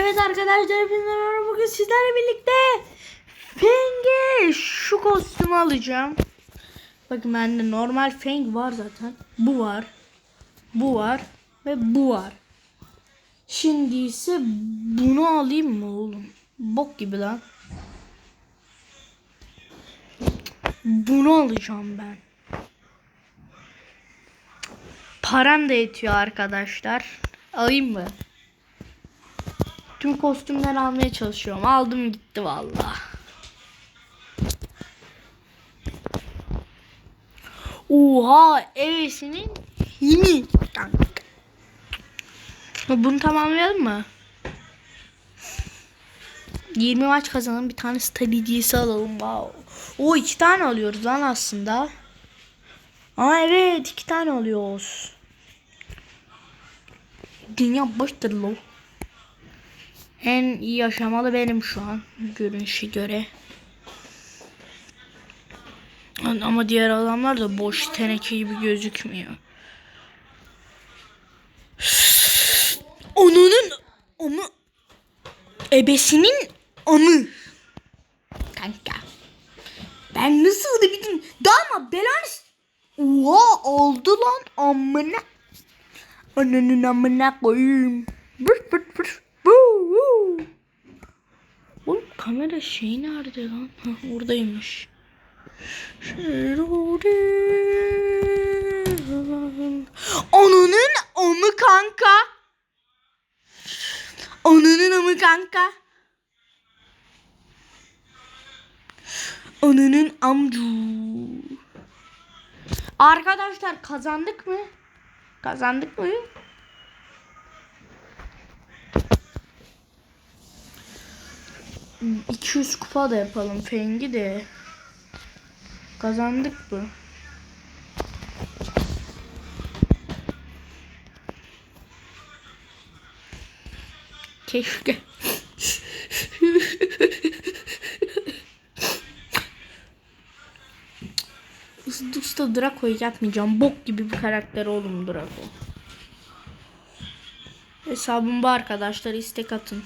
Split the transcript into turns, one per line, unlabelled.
Evet arkadaşlar hepinize merhaba. Bugün sizlerle birlikte Feng'e şu kostümü alacağım. Bakın bende normal Feng var zaten. Bu var. Bu var. Ve bu var. Şimdi ise bunu alayım mı oğlum? Bok gibi lan. Bunu alacağım ben. Param da yetiyor arkadaşlar. Alayım mı? Tüm kostümleri almaya çalışıyorum. Aldım gitti valla. Oha evesinin. Kanka. Bunu tamamlayalım mı? 20 maç kazanalım bir tane stabiliyesi alalım. Wow. O iki tane alıyoruz lan aslında. Aa evet iki tane alıyoruz. Dünya baştır lo. En iyi aşamalı benim şu an görünüşe göre. Ama diğer adamlar da boş teneke gibi gözükmüyor. Onun amı ebesinin amı. Kanka. Ben nasıl da bildim. Dalma belanı. s- Oha oldu lan amına. Ananın amına koyayım. Bır bır kamera şey nerede lan? Hah, oradaymış. Ananın amı kanka. Ananın amı kanka. Ananın amcu. Arkadaşlar kazandık mı? Kazandık mı? 200 kupa da yapalım Fengi de. Kazandık mı? Keşke. Usta, Draco'yu yapmayacağım. Bok gibi bir karakter oğlum Draco. Hesabım bu arkadaşlar istek atın.